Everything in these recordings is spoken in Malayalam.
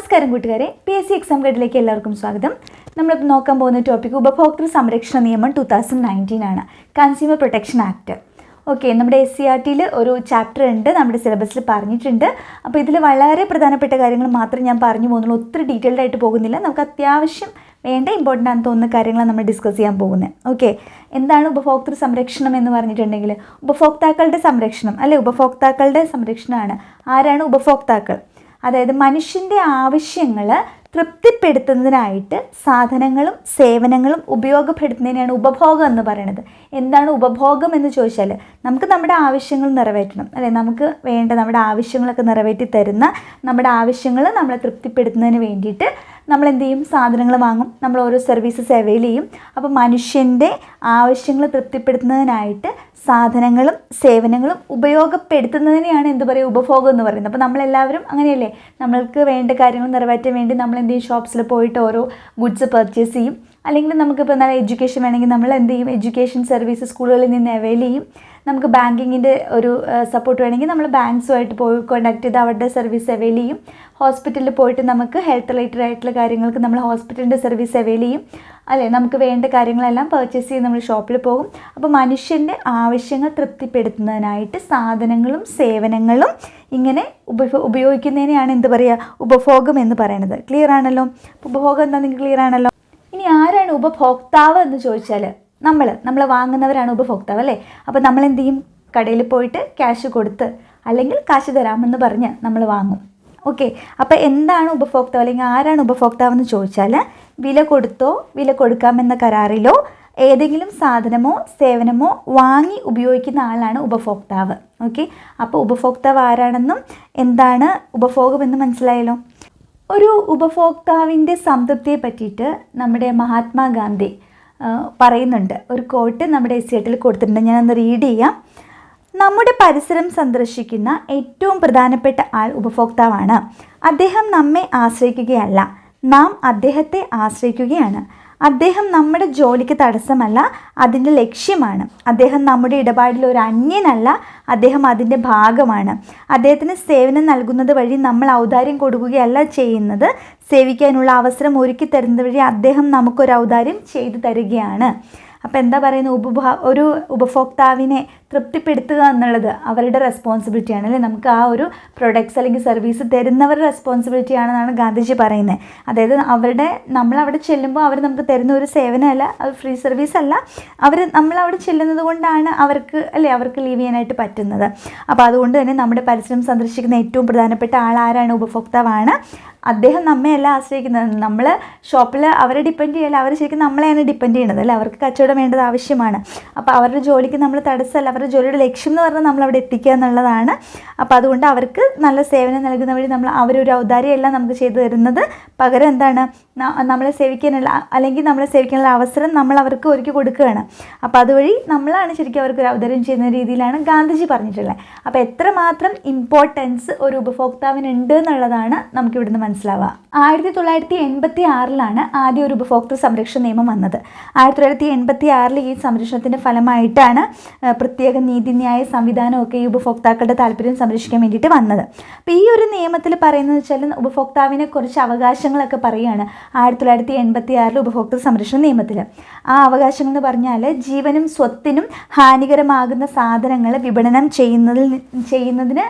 നമസ്കാരം കൂട്ടുകാരെ. പി എസ് സി എക്സാം ഗൈഡിലേക്ക് എല്ലാവർക്കും സ്വാഗതം. നമ്മളിപ്പോൾ നോക്കാൻ പോകുന്ന ടോപ്പിക് ഉപഭോക്തൃ സംരക്ഷണ നിയമം ടു തൗസൻഡ് നയന്റീൻ ആണ്. കൺസ്യൂമർ പ്രൊട്ടക്ഷൻ ആക്ട് ഓക്കെ നമ്മുടെ എസ് സി ആർ ടിയിൽ ഒരു ചാപ്റ്റർ ഉണ്ട്. നമ്മുടെ സിലബസിൽ പറഞ്ഞിട്ടുണ്ട്. അപ്പോൾ ഇതിൽ വളരെ പ്രധാനപ്പെട്ട കാര്യങ്ങൾ മാത്രം ഞാൻ പറഞ്ഞു പോകുന്നുള്ളൂ. ഒത്തിരി ഡീറ്റെയിൽഡ് ആയിട്ട് പോകുന്നില്ല. നമുക്ക് അത്യാവശ്യം വേണ്ട ഇമ്പോർട്ടന്റ് ആണെന്ന് തോന്നുന്ന കാര്യങ്ങൾ നമ്മൾ ഡിസ്കസ് ചെയ്യാൻ പോകുന്നത്. ഓക്കെ എന്താണ് ഉപഭോക്തൃ സംരക്ഷണം എന്ന് പറഞ്ഞിട്ടുണ്ടെങ്കിൽ ഉപഭോക്താക്കളുടെ സംരക്ഷണം അല്ലെ ഉപഭോക്താക്കളുടെ സംരക്ഷണമാണ്. ആരാണ് ഉപഭോക്താക്കൾ? അതായത് മനുഷ്യന്റെ ആവശ്യങ്ങൾ തൃപ്തിപ്പെടുത്തുന്നതിനായിട്ട് സാധനങ്ങളും സേവനങ്ങളും ഉപയോഗപ്പെടുത്തുന്നതിനാണ് ഉപഭോഗം എന്ന് പറയുന്നത് എന്താണ് ഉപഭോഗം എന്ന് ചോദിച്ചാൽ നമുക്ക് നമ്മുടെ ആവശ്യങ്ങൾ നിറവേറ്റണം. അല്ലെ നമുക്ക് വേണ്ട നമ്മുടെ ആവശ്യങ്ങളൊക്കെ നിറവേറ്റി തരുന്ന നമ്മുടെ ആവശ്യങ്ങൾ നമ്മളെ തൃപ്തിപ്പെടുത്തുന്നതിന് വേണ്ടിയിട്ട് നമ്മൾ എന്ത് ചെയ്യും സാധനങ്ങൾ വാങ്ങും. നമ്മൾ ഓരോ സർവീസസ് അവൈൽ ചെയ്യും. അപ്പോൾ മനുഷ്യന്റെ ആവശ്യങ്ങൾ തൃപ്തിപ്പെടുത്തുന്നതിനായിട്ട് സാധനങ്ങളും സേവനങ്ങളും ഉപയോഗപ്പെടുത്തുന്നതിനെയാണ് എന്ത് പറയുക ഉപഭോഗം എന്ന് പറയുന്നത്. അപ്പോൾ നമ്മളെല്ലാവരും അങ്ങനെയല്ലേ? നമ്മൾക്ക് വേണ്ട കാര്യങ്ങൾ നിറവേറ്റാൻ വേണ്ടി നമ്മൾ എന്ത് ചെയ്യും ഷോപ്സിൽ പോയിട്ട് ഓരോ ഗുഡ്സ് പർച്ചേസ് ചെയ്യും. അല്ലെങ്കിൽ നമുക്കിപ്പോൾ നല്ല എഡ്യൂക്കേഷൻ വേണമെങ്കിൽ നമ്മൾ എന്ത് ചെയ്യും എഡ്യൂക്കേഷൻ സർവീസ് സ്കൂളുകളിൽ നിന്ന് അവൈൽ ചെയ്യും. നമുക്ക് ബാങ്കിങ്ങിന്റെ ഒരു സപ്പോർട്ട് വേണമെങ്കിൽ നമ്മൾ ബാങ്ക്സുമായിട്ട് പോയി കോൺടാക്ട് ചെയ്ത് അവരുടെ സർവീസ് അവൈൽ ചെയ്യും. ഹോസ്പിറ്റലിൽ പോയിട്ട് നമുക്ക് ഹെൽത്ത് റിലേറ്റഡ് ആയിട്ടുള്ള കാര്യങ്ങൾക്ക് നമ്മൾ ഹോസ്പിറ്റലിന്റെ സർവീസ് അവൈൽ ചെയ്യും. അല്ലേ? നമുക്ക് വേണ്ട കാര്യങ്ങളെല്ലാം പർച്ചേസ് ചെയ്ത് നമ്മൾ ഷോപ്പിൽ പോകും. അപ്പോൾ മനുഷ്യന്റെ ആവശ്യങ്ങൾ തൃപ്തിപ്പെടുത്തുന്നതിനായിട്ട് സാധനങ്ങളും സേവനങ്ങളും ഇങ്ങനെ ഉപ ഉപയോഗിക്കുന്നതിനെയാണ് എന്ത് പറയുക ഉപഭോഗം എന്ന് പറയുന്നത്. ക്ലിയർ ആണല്ലോ? ഉപഭോഗം എന്താ? നിങ്ങൾക്ക് ക്ലിയർ ആണല്ലോ? ഇനി ആരാണ് ഉപഭോക്താവ് എന്ന് ചോദിച്ചാൽ നമ്മൾ നമ്മൾ വാങ്ങുന്നവരാണ് ഉപഭോക്താവ് അല്ലേ അപ്പോൾ നമ്മൾ എന്ത് ചെയ്യും കടയിൽ പോയിട്ട് ക്യാഷ് കൊടുത്ത് അല്ലെങ്കിൽ കാശ് തരാമെന്ന് പറഞ്ഞ് നമ്മൾ വാങ്ങും. ഓക്കെ. അപ്പോൾ എന്താണ് ഉപഭോക്താവ് അല്ലെങ്കിൽ ആരാണ് ഉപഭോക്താവ് എന്ന് ചോദിച്ചാൽ വില കൊടുത്തോ വില കൊടുക്കാമെന്ന കരാറിലോ ഏതെങ്കിലും സാധനമോ സേവനമോ വാങ്ങി ഉപയോഗിക്കുന്ന ആളാണ് ഉപഭോക്താവ്. ഓക്കെ. അപ്പോൾ ഉപഭോക്താവ് ആരാണെന്നും എന്താണ് ഉപഭോഗമെന്ന് മനസ്സിലായല്ലോ? ഒരു ഉപഭോക്താവിന്റെ സംതൃപ്തിയെ പറ്റിയിട്ട് നമ്മുടെ മഹാത്മാഗാന്ധി പറയുന്നുണ്ട്. ഒരു കോട്ട് നമ്മുടെ എസ് സി കൊടുത്തിട്ടുണ്ട്. ഞാനൊന്ന് റീഡ് ചെയ്യാം. നമ്മുടെ പരിസരം സന്ദർശിക്കുന്ന ഏറ്റവും പ്രധാനപ്പെട്ട ആൾ ഉപഭോക്താവാണ്. അദ്ദേഹം നമ്മെ ആശ്രയിക്കുകയല്ല. നാം അദ്ദേഹത്തെ ആശ്രയിക്കുകയാണ്. അദ്ദേഹം നമ്മുടെ ജോലിക്ക് തടസ്സമല്ല അതിന്റെ ലക്ഷ്യമാണ്. അദ്ദേഹം നമ്മുടെ ഇടപാടിൽ ഒരു അന്യനല്ല അദ്ദേഹം അതിന്റെ ഭാഗമാണ്. അദ്ദേഹത്തിന് സേവനം നൽകുന്നത് വഴി നമ്മൾ ഔദാര്യം കൊടുക്കുകയല്ല ചെയ്യുന്നത്. സേവിക്കാനുള്ള അവസരം ഒരുക്കി തരുന്നത് വഴി അദ്ദേഹം നമുക്കൊരു ഔദാര്യം ചെയ്തു തരികയാണ്. അപ്പോൾ എന്താ പറയുന്നത്? ഉപഭോ ഒരു ഉപഭോക്താവിനെ തൃപ്തിപ്പെടുത്തുക എന്നുള്ളത് അവരുടെ റെസ്പോൺസിബിലിറ്റിയാണ് അല്ലേ? നമുക്ക് ആ ഒരു പ്രൊഡക്ട്സ് അല്ലെങ്കിൽ സർവീസ് തരുന്നവരുടെ റെസ്പോൺസിബിലിറ്റി ആണെന്നാണ് ഗാന്ധിജി പറയുന്നത്. അതായത് അവരുടെ നമ്മൾ അവിടെ ചെല്ലുമ്പോൾ അവർ നമുക്ക് തരുന്ന ഒരു സേവനമല്ല അത് ഫ്രീ സർവീസ് അല്ല. അവർ നമ്മളവിടെ ചെല്ലുന്നത് കൊണ്ടാണ് അവർക്ക് അല്ലേ അവർക്ക് ലീവ് ചെയ്യാനായിട്ട് പറ്റുന്നത്. അപ്പോൾ അതുകൊണ്ട് തന്നെ നമ്മുടെ പരിസരം സന്ദർശിക്കുന്ന ഏറ്റവും പ്രധാനപ്പെട്ട ആൾ ആരാണ്? ഉപഭോക്താവാണ് അദ്ദേഹം നമ്മയല്ല ആശ്രയിക്കുന്നത്. നമ്മൾ ഷോപ്പിൽ അവരെ ഡിപ്പെൻഡ് ചെയ്യല്ല അവർ ശരിക്കും നമ്മളെയാണ് ഡിപ്പെൻഡ് ചെയ്യുന്നത് അല്ലേ? അവർക്ക് കച്ചവടം വേണ്ടത് ആവശ്യമാണ്. അപ്പോൾ അവരുടെ ജോലിക്ക് നമ്മൾ തടസ്സമല്ല. അവരുടെ ജോലിയുടെ ലക്ഷ്യം എന്ന് പറഞ്ഞാൽ നമ്മൾ അവിടെ എത്തിക്കുക എന്നുള്ളതാണ്. അപ്പോൾ അതുകൊണ്ട് അവർക്ക് നല്ല സേവനം നൽകുന്ന വഴി നമ്മൾ അവരൊരു ഔദാര്യമല്ല നമുക്ക് ചെയ്തു തരുന്നത്. പകരം എന്താണ്? നമ്മളെ സേവിക്കാനുള്ള അല്ലെങ്കിൽ നമ്മളെ സേവിക്കാനുള്ള അവസരം നമ്മൾ അവർക്ക് ഒരുക്കി കൊടുക്കുകയാണ്. അപ്പോൾ അതുവഴി നമ്മളാണ് ശരിക്കും അവർക്ക് ഒരു അവതരണം ചെയ്യുന്ന രീതിയിലാണ് ഗാന്ധിജി പറഞ്ഞിട്ടുള്ളത്. അപ്പോൾ എത്രമാത്രം ഇമ്പോർട്ടൻസ് ഒരു ഉപഭോക്താവിനുണ്ട് എന്നുള്ളതാണ് നമുക്കിവിടുന്ന് മനസ്സിലാവുക. ആയിരത്തി തൊള്ളായിരത്തി എൺപത്തി ആറിലാണ് ആദ്യ ഒരു ഉപഭോക്തൃ സംരക്ഷണ നിയമം വന്നത്. ആയിരത്തി തൊള്ളായിരത്തി എൺപത്തി ആറിൽ ഈ സംരക്ഷണത്തിന്റെ ഫലമായിട്ടാണ് പ്രത്യേക നീതിന്യായ സംവിധാനമൊക്കെ ഈ ഉപഭോക്താക്കളുടെ താല്പര്യം സംരക്ഷിക്കാൻ വേണ്ടിയിട്ട് വന്നത്. അപ്പോൾ ഈ ഒരു നിയമത്തിൽ പറയുന്നത് വെച്ചാൽ ഉപഭോക്താവിനെ കുറച്ച് അവകാശങ്ങളൊക്കെ പറയുകയാണ്. ആയിരത്തി തൊള്ളായിരത്തി എൺപത്തി ആറിൽ ഉപഭോക്തൃ സംരക്ഷണ നിയമത്തിൽ. ആ അവകാശം എന്ന് പറഞ്ഞാൽ ജീവനും സ്വത്തിനും ഹാനികരമാകുന്ന സാധനങ്ങൾ വിപണനം ചെയ്യുന്നതിൽ ചെയ്യുന്നതിന്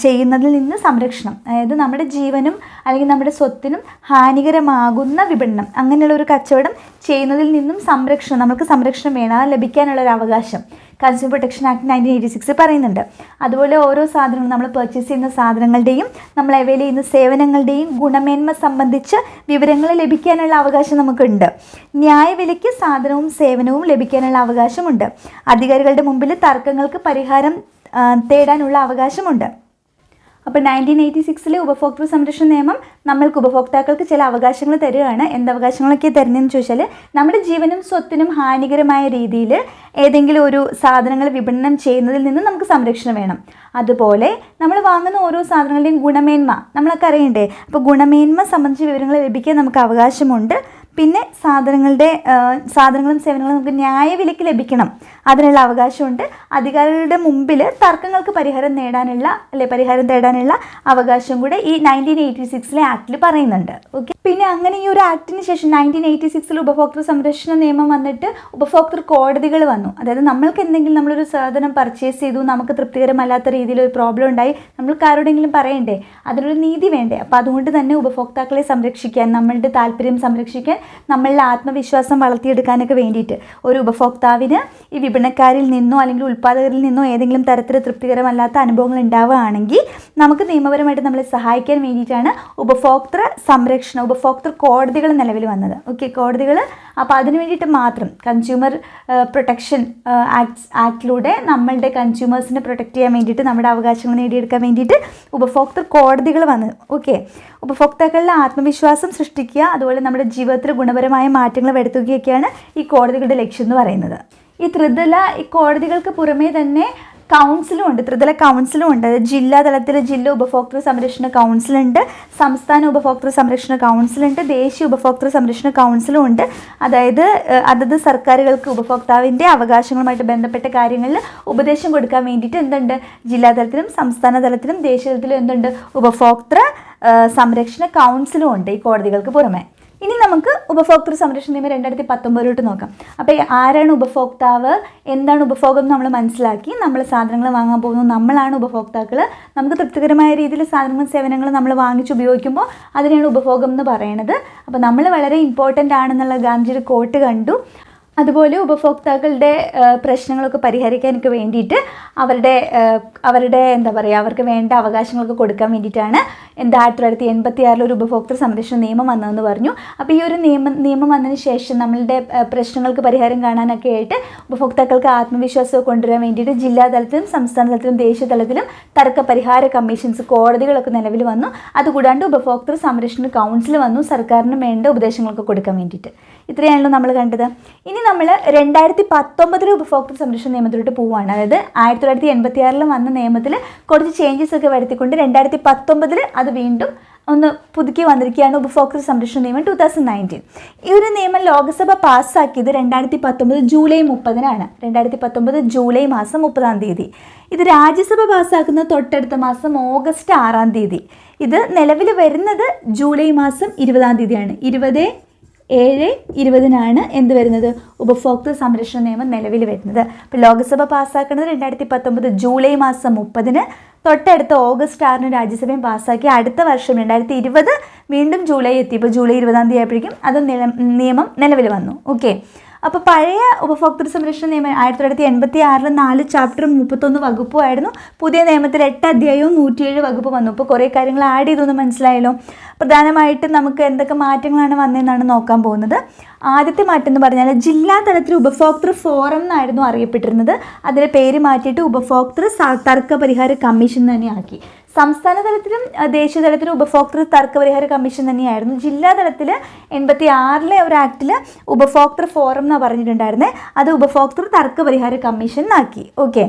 ചെയ്യുന്നതിൽ നിന്ന് സംരക്ഷണം. അതായത് നമ്മുടെ ജീവനും അല്ലെങ്കിൽ നമ്മുടെ സ്വത്തിനും ഹാനികരമാകുന്ന വിപണനം. അങ്ങനെയുള്ള ഒരു കച്ചവടം ചെയ്യുന്നതിൽ നിന്നും സംരക്ഷണം നമുക്ക് സംരക്ഷണം വേണം. അത് ലഭിക്കാനുള്ള ഒരു അവകാശം. Consumer protection act nineteen eighty six പറയുന്നുണ്ട്. അതുപോലെ ഓരോ സാധനങ്ങളും നമ്മൾ പർച്ചേസ് ചെയ്യുന്ന സാധനങ്ങളുടെയും നമ്മൾ അവൈൽ ചെയ്യുന്ന സേവനങ്ങളുടെയും ഗുണമേന്മ സംബന്ധിച്ച് വിവരങ്ങൾ ലഭിക്കാനുള്ള അവകാശം നമുക്കുണ്ട്. ന്യായവിലയ്ക്ക് സാധനവും സേവനവും ലഭിക്കാനുള്ള അവകാശമുണ്ട്. അധികാരികളുടെ മുമ്പിൽ തർക്കങ്ങൾക്ക് പരിഹാരം തേടാനുള്ള അവകാശമുണ്ട്. അപ്പോൾ നയന്റീൻ എയ്റ്റി സിക്സിലെ ഉപഭോക്തൃ സംരക്ഷണ നിയമം നമ്മൾക്ക് ഉപഭോക്താക്കൾക്ക് ചില അവകാശങ്ങൾ തരികയാണ്. എന്തവകാശങ്ങളൊക്കെ തരുന്നതെന്ന് ചോദിച്ചാൽ നമ്മുടെ ജീവനും സ്വത്തിനും ഹാനികരമായ രീതിയിൽ ഏതെങ്കിലും ഒരു സാധനങ്ങൾ വിപണനം ചെയ്യുന്നതിൽ നിന്ന് നമുക്ക് സംരക്ഷണം വേണം. അതുപോലെ നമ്മൾ വാങ്ങുന്ന ഓരോ സാധനങ്ങളുടെയും ഗുണമേന്മ നമ്മളൊക്കെ അറിയണ്ടേ? അപ്പോൾ ഗുണമേന്മ സംബന്ധിച്ച വിവരങ്ങൾ ലഭിക്കാൻ നമുക്ക് അവകാശമുണ്ട്. പിന്നെ സാധനങ്ങളുടെ സാധനങ്ങളും സേവനങ്ങളും നമുക്ക് ന്യായവിലയ്ക്ക് ലഭിക്കണം. അതിനുള്ള അവകാശമുണ്ട്. അധികാരികളുടെ മുമ്പിൽ തർക്കങ്ങൾക്ക് പരിഹാരം നേടാനുള്ള അല്ലെ പരിഹാരം തേടാനുള്ള അവകാശം കൂടെ ഈ നയന്റീൻ എയ്റ്റി സിക്സിലെ ആക്ടിൽ പറയുന്നുണ്ട്. ഓക്കെ പിന്നെ അങ്ങനെ ഈ ഒരു ആക്ടിന് ശേഷം നയന്റീൻ എയ്റ്റി സിക്സിൽ ഉപഭോക്തൃ സംരക്ഷണ നിയമം വന്നിട്ട് ഉപഭോക്തൃ കോടതികൾ വന്നു. അതായത് നമ്മൾക്ക് എന്തെങ്കിലും നമ്മളൊരു സാധനം പർച്ചേസ് ചെയ്തു നമുക്ക് തൃപ്തികരമല്ലാത്ത രീതിയിൽ ഒരു പ്രോബ്ലം ഉണ്ടായി നമ്മൾക്ക് ആരോടെങ്കിലും പറയണ്ടേ? അതിനൊരു നീതി വേണ്ടേ? അപ്പോൾ അതുകൊണ്ട് തന്നെ ഉപഭോക്താക്കളെ സംരക്ഷിക്കാൻ നമ്മളുടെ താല്പര്യം സംരക്ഷിക്കാൻ നമ്മളുടെ ആത്മവിശ്വാസം വളർത്തിയെടുക്കാനൊക്കെ വേണ്ടിയിട്ട് ഒരു ഉപഭോക്താവിന് ഈ വിപണക്കാരിൽ നിന്നോ അല്ലെങ്കിൽ ഉൽപ്പാദകരിൽ നിന്നോ ഏതെങ്കിലും തരത്തിൽ തൃപ്തികരമല്ലാത്ത അനുഭവങ്ങൾ ഉണ്ടാവുകയാണെങ്കിൽ നമുക്ക് നിയമപരമായിട്ട് നമ്മളെ സഹായിക്കാൻ വേണ്ടിയിട്ടാണ് ഉപഭോക്തൃ സംരക്ഷണ ഉപഭോക്തൃ കോടതികൾ നിലവിൽ വന്നത്. ഓക്കെ കോടതികൾ അപ്പോൾ അതിന് വേണ്ടിയിട്ട് മാത്രം കൺസ്യൂമർ പ്രൊട്ടക്ഷൻ ആക്ട് ആക്ടിലൂടെ നമ്മളുടെ കൺസ്യൂമേഴ്സിനെ പ്രൊട്ടക്റ്റ് ചെയ്യാൻ വേണ്ടിയിട്ട് നമ്മുടെ അവകാശങ്ങൾ നേടിയെടുക്കാൻ വേണ്ടിയിട്ട് ഉപഭോക്തൃ കോടതികൾ വന്നു. ഓക്കെ ഉപഭോക്താക്കളുടെ ആത്മവിശ്വാസം സൃഷ്ടിക്കുക അതുപോലെ നമ്മുടെ ജീവിതത്തിൽ ഗുണപരമായ മാറ്റങ്ങൾ വരുത്തുകയൊക്കെയാണ് ഈ കോടതികളുടെ ലക്ഷ്യം എന്ന് പറയുന്നത്. ഈ ത്രിതല ഈ കോടതികൾക്ക് പുറമേ തന്നെ കൗൺസിലും ഉണ്ട് ത്രിതല കൗൺസിലും ഉണ്ട്. ജില്ലാതലത്തിൽ ജില്ലാ ഉപഭോക്തൃ സംരക്ഷണ കൗൺസിലുണ്ട് സംസ്ഥാന ഉപഭോക്തൃ സംരക്ഷണ കൗൺസിലുണ്ട് ദേശീയ ഉപഭോക്തൃ സംരക്ഷണ കൗൺസിലും ഉണ്ട്. അതായത് അതത് സർക്കാരുകൾക്ക് ഉപഭോക്താവിന്റെ അവകാശങ്ങളുമായിട്ട് ബന്ധപ്പെട്ട കാര്യങ്ങളിൽ ഉപദേശം കൊടുക്കാൻ വേണ്ടിയിട്ട് എന്തുണ്ട്? ജില്ലാ തലത്തിലും സംസ്ഥാന തലത്തിലും ദേശീയ തലത്തിലും എന്തുണ്ട്? ഉപഭോക്തൃ സംരക്ഷണ കൗൺസിലും ഉണ്ട് ഈ കോടതികൾക്ക് പുറമെ. ഇനി നമുക്ക് ഉപഭോക്തൃ സംരക്ഷണ നിയമം രണ്ടായിരത്തി പത്തൊമ്പതിലോട്ട് നോക്കാം. അപ്പോൾ ആരാണ് ഉപഭോക്താവ് എന്താണ് ഉപഭോഗം നമ്മൾ മനസ്സിലാക്കി നമ്മൾ സാധനങ്ങൾ വാങ്ങാൻ പോകുന്നു നമ്മളാണ് ഉപഭോക്താക്കൾ നമുക്ക് തൃപ്തികരമായ രീതിയിൽ സാധനങ്ങളും സേവനങ്ങളും നമ്മൾ വാങ്ങിച്ച് ഉപയോഗിക്കുമ്പോൾ അതിനെയാണ് ഉപഭോഗം എന്ന് പറയണത്. അപ്പോൾ നമ്മൾ വളരെ ഇമ്പോർട്ടന്റ് ആണെന്നുള്ള ഗാന്ധിജിയുടെ കോട്ട് കണ്ടു. അതുപോലെ ഉപഭോക്താക്കളുടെ പ്രശ്നങ്ങളൊക്കെ പരിഹരിക്കാനൊക്കെ വേണ്ടിയിട്ട് അവരുടെ അവരുടെ എന്താ പറയുക അവർക്ക് വേണ്ട അവകാശങ്ങളൊക്കെ കൊടുക്കാൻ വേണ്ടിയിട്ടാണ് എന്താ ആയിരത്തി തൊള്ളായിരത്തി എൺപത്തി ആറിൽ ഒരു ഉപഭോക്തൃ സംരക്ഷണ നിയമം വന്നതെന്ന് പറഞ്ഞു. അപ്പോൾ ഈ ഒരു നിയമം നിയമം വന്നതിന് ശേഷം നമ്മളുടെ പ്രശ്നങ്ങൾക്ക് പരിഹാരം കാണാനൊക്കെ ആയിട്ട് ഉപഭോക്താക്കൾക്ക് ആത്മവിശ്വാസം കൊണ്ടുവരാൻ വേണ്ടിയിട്ട് ജില്ലാ തലത്തിലും സംസ്ഥാന തലത്തിലും ദേശീയ തലത്തിലും തർക്ക പരിഹാര കമ്മീഷൻസ് കോടതികളൊക്കെ നിലവിൽ വന്നു. അതുകൂടാണ്ട് ഉപഭോക്തൃ സംരക്ഷണ കൗൺസിൽ വന്നു. സർക്കാരിന് വേണ്ട ഉപദേശങ്ങളൊക്കെ കൊടുക്കാൻ വേണ്ടിയിട്ട്. ഇത്രയാണല്ലോ നമ്മൾ കണ്ടത്. ഇനി നമ്മൾ രണ്ടായിരത്തി പത്തൊമ്പതിലെ ഉപഭോക്തൃ സംരക്ഷണ നിയമത്തിലോട്ട് പോവുകയാണ് അതായത് ആയിരത്തി തൊള്ളായിരത്തി എൺപത്തി ആറിൽ വന്ന നിയമത്തിൽ കുറച്ച് ചേഞ്ചസ് ഒക്കെ വരുത്തിക്കൊണ്ട് രണ്ടായിരത്തി പത്തൊമ്പതിൽ അത് വീണ്ടും ഒന്ന് പുതുക്കി വന്നിരിക്കുകയാണ് ഉപഭോക്തൃ സംരക്ഷണ നിയമം ടു തൗസൻഡ് നയന്റീൻ ഈ ഒരു നിയമം ലോക്സഭ പാസ്സാക്കിയത് രണ്ടായിരത്തി പത്തൊമ്പത് ജൂലൈ മുപ്പതിനാണ്. രണ്ടായിരത്തി പത്തൊമ്പത് ജൂലൈ മാസം മുപ്പതാം തീയതി. ഇത് രാജ്യസഭ പാസ്സാക്കുന്ന തൊട്ടടുത്ത മാസം ഓഗസ്റ്റ് ആറാം തീയതി. ഇത് നിലവിൽ വരുന്നത് ജൂലൈ മാസം ഇരുപതാം തീയതിയാണ്. ഇരുപത് ഏഴ് ഇരുപതിനാണ് എന്ത് വരുന്നത്? ഉപഭോക്തൃ സംരക്ഷണ നിയമം നിലവിൽ വരുന്നത്. അപ്പോൾ ലോക്സഭ പാസ്സാക്കുന്നത് രണ്ടായിരത്തി പത്തൊമ്പത് ജൂലൈ മാസം മുപ്പതിന്. തൊട്ടടുത്ത ഓഗസ്റ്റ് ആറിന് രാജ്യസഭയും പാസ്സാക്കി. അടുത്ത വർഷം രണ്ടായിരത്തി ഇരുപത് വീണ്ടും ജൂലൈ എത്തി. ഇപ്പോൾ ജൂലൈ ഇരുപതാം തീയതി ആയപ്പോഴേക്കും അത് നിയമം നിലവിൽ വന്നു. ഓക്കെ അപ്പോൾ പഴയ ഉപഭോക്തൃ സംരക്ഷണ നിയമം ആയിരത്തി തൊള്ളായിരത്തി എൺപത്തി ആറിൽ നാല് ചാപ്റ്ററും മുപ്പത്തൊന്ന് വകുപ്പുമായിരുന്നു പുതിയ നിയമത്തിൽ എട്ട് അധ്യായവും നൂറ്റിയേഴ് വകുപ്പ് വന്നു. ഇപ്പോൾ കുറേ കാര്യങ്ങൾ ആഡ് ചെയ്തൊന്ന് മനസ്സിലായല്ലോ. പ്രധാനമായിട്ടും നമുക്ക് എന്തൊക്കെ മാറ്റങ്ങളാണ് വന്നതെന്നാണ് നോക്കാൻ പോകുന്നത്. ആദ്യത്തെ മാറ്റം എന്ന് പറഞ്ഞാൽ ജില്ലാ തലത്തിൽ ഉപഭോക്തൃ ഫോറം എന്നായിരുന്നു അറിയപ്പെട്ടിരുന്നത്. അതിന്റെ പേര് മാറ്റിയിട്ട് ഉപഭോക്തൃ തർക്ക പരിഹാര കമ്മീഷൻ തന്നെ ആക്കി. സംസ്ഥാന തലത്തിലും ദേശീയ തലത്തിലും ഉപഭോക്തൃ തർക്ക പരിഹാര കമ്മീഷൻ തന്നെയായിരുന്നു. ജില്ലാ തലത്തിൽ എൺപത്തി ആറിലെ ഒരു ആക്ടിൽ ഉപഭോക്തൃ ഫോറം എന്നാണ് പറഞ്ഞിട്ടുണ്ടായിരുന്നത് അത് ഉപഭോക്തൃ തർക്ക പരിഹാര കമ്മീഷൻ എന്നാക്കി. ഓക്കെ.